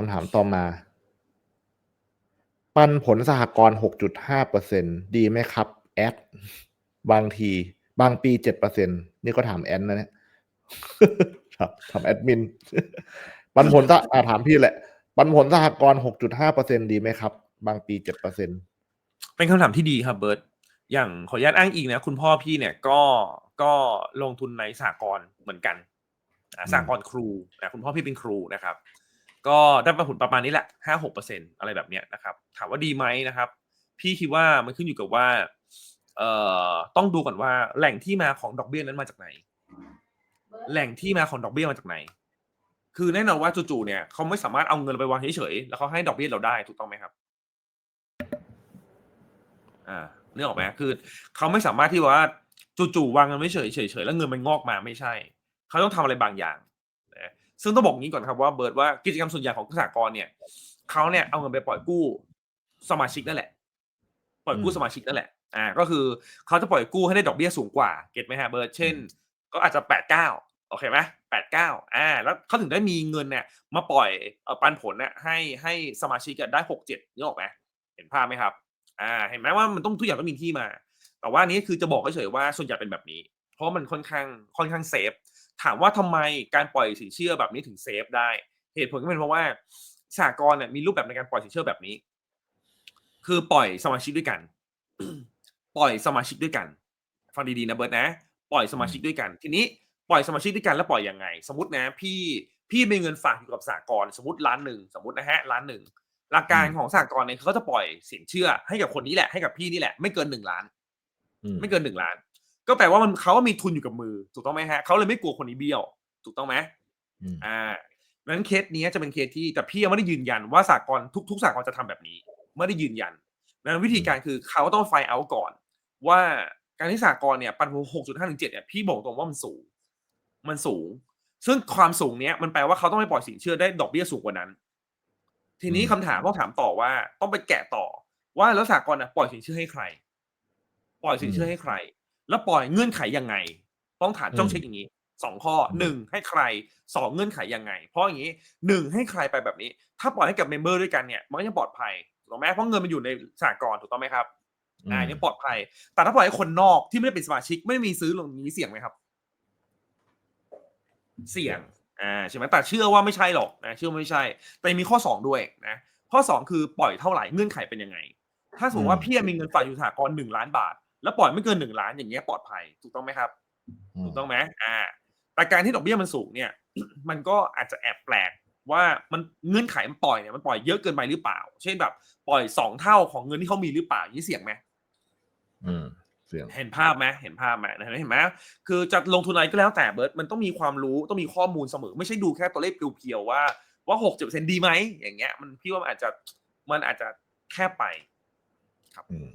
คำถามต่อมา ปันผลสหกรณ์หกจุดห้าเปอร์เซ็นดีไหมครับ แอด บางที บางปีเจ็ดเปอร์เซ็นนี่ก็ถามแอนนะเนี่ยครับถามแอดมิน ปันผลสหอ่าถามพี่แหละ ปันผลสหกรณ์หกจุดห้าเปอร์เซ็นดีไหมครับ บางปีเจ็ดเปอร์เซ็นเป็นคำถามที่ดีครับเบิร์ตอย่างขออนุญาตอ้างอิงนะ คุณพ่อพี่เนี่ยก็ก็ลงทุนในสหกรณ์เหมือนกันสหกรณ์ครูนะคุณพ่อพี่เป็นครูนะครับ ก็ได้ผลประมาณนี้แหละห้าหกเปอร์เซ็นอะไรแบบเนี้ยนะครับ ถามว่าดีไหมนะครับ พี่คิดว่ามันขึ้นอยู่กับว่าเอ่อต้องดูก่อนว่าแหล่งที่มาของดอกเบี้ยนั้นมาจากไหน แหล่งที่มาของดอกเบี้ยมาจากไหน คือแน่นอนว่าจู่ๆเนี่ยเขาไม่สามารถเอาเงินไปวางเฉยๆแล้วเขาให้ดอกเบี้ยเราได้ถูกต้องไหมครับ อ่าเนึกอออกไหมคือเขาไม่สามารถที่ว่าจู่ๆวางเงินไม่เฉยๆแล้วเงินมันงอกมาไม่ใช่ เขาต้องทำอะไรบางอย่าง ซึ่งต้องบอกงี้ก่อนครับว่าเบิร์ดว่ากิจกรรมส่วนใหญ่ของสหกรณ์เนี่ยเขาเนี่ยเอาเงินไปปล่อยกู้สมาชิกนั่นแหละ ปล่อยกู้สมาชิกนั่นแหละอ่าก็คือเขาจะปล่อยกู้ให้ได้ดอกเบี้ยสูงกว่าเก็ตไหมฮะเบิร์ดเช่น ก็อาจจะแปดเก้าโอเคไหมแปดเก้าอ่า แล้วเขาถึงได้มีเงินเนี่ยมาปล่อยเอ่อปันผลเนี่ยให้ให้สมาชิกอะได้หกเจ็ดนึกออกไหมเห็นภาพไหมครับ อ่า เห็นไหมว่ามันต้องทุกอย่างต้องมีที่มา แต่ว่าอันนี้คือจะบอกเฉยๆว่าส่วนใหญ่เป็นแบบนี้ เพราะมันค่อนข้างค่อนข้างเซฟ ถามว่าทำไมการปล่อยสินเชื่อแบบนี้ถึงเซฟได้ เหตุผลก็เป็นเพราะว่าสหกรณ์เนี่ยมีรูปแบบในการปล่อยสินเชื่อแบบนี้ คือปล่อยสมาชิกด้วยกัน ปล่อยสมาชิกด้วยกัน ฟังดีๆนะเบิร์ตนะ ปล่อยสมาชิกด้วยกัน ทีนี้ปล่อยสมาชิกด้วยกันแล้วปล่อยยังไง สมมตินะ พี่พี่มีเงินฝากอยู่กับสหกรณ์สมมติล้านหนึ่งสมมตินะฮะล้านหนึ่งหลักการของสหกรณ์เนี่ยเขาจะปล่อยสินเชื่อให้กับคนนี้แหละให้กับพี่นี่แหละ ไม่เกินหนึ่งล้านอืมไม่เกินหนึ่งล้าน ก็แปลว่ามันเขามีทุนอยู่กับมือ ถูกต้องไหมฮะเขาเลยไม่กลัวคนนี้เบี้ยว ถูกต้องไหมอืมอ่าดังนั้นเคสนี้จะเป็นเคสที่แต่พี่ยังไม่ได้ยืนยันว่าสากลทุกทุกสากลจะทำแบบนี้ ไม่ได้ยืนยันดังนั้นวิธีการคือเขาต้องไฟเอาก่อน ว่าการที่สากลเนี่ยปันผลหกจุดห้าถึงเจ็ดเนี่ยพี่บอกตรงว่ามันสูง มันสูง ซึ่งความสูงเนี้ยมันแปลว่าเขาต้องไปปล่อยสินเชื่อได้ดอกเบี้ยสูงกว่านั้น ทีนี้คำถามต้องถามต่อว่าต้องไปแกะต่อว่าแล้วสากลน่ะปล่อยสินเชื่อให้ใคร ปล่อยสินเชื่อให้ใคร แล้วปล่อยเงื่อนไขยังไง ต้องถามต้องเช็คอย่างนี้สองข้อหนึ่งให้ใครสองเงื่อนไขยังไง เพราะอย่างนี้หนึ่งให้ใครไปแบบนี้ ถ้าปล่อยให้กับเมมเบอร์ด้วยกันเนี่ยมันก็ยังปลอดภัยถูกไหมเพราะเงินมันอยู่ในสหกรณ์ถูกต้องไหมครับอ่ายังปลอดภัย แต่ถ้าปล่อยให้คนนอกที่ไม่ได้เป็นสมาชิกไม่ได้มีซื้อลงนี้เสี่ยงไหมครับ เสี่ยงอ่าใช่ไหมแต่เชื่อว่าไม่ใช่หรอกนะเชื่อว่าไม่ใช่ แต่มีข้อสองด้วยนะข้อสองคือปล่อยเท่าไหร่เงื่อนไขเป็นยังไง ถ้าสมมติว่าพี่มีเงินฝากอยู่สหกรณ์หนึ่งล้านบาท แล้วปล่อยไม่เกินหนึ่งล้านอย่างเงี้ยปลอดภัยถูกต้องไหมครับ ถูกต้องไหมอ่า แต่การที่ดอกเบี้ยมันสูงเนี่ย มันก็อาจจะแอบแปลกว่ามันเงื่อนไขมันปล่อยเนี่ยมันปล่อยเยอะเกินไปหรือเปล่า เช่นแบบปล่อยสองเท่าของเงินที่เขามีหรือเปล่าอย่างนี้เสี่ยงไหมอืมเสียงเห็นภาพไหมเห็นภาพไหมเห็นไหมเห็นไหมคือจะลงทุนอะไรก็แล้วแต่เบิร์ตมันต้องมีความรู้ต้องมีข้อมูลเสมอ ไม่ใช่ดูแค่ตัวเลขเพียวๆว่าว่าหกเจ็ดเปอร์เซ็นดีไหมอย่างเงี้ย มันพี่ว่ามันอาจจะมันอาจจะแค่ไปอืม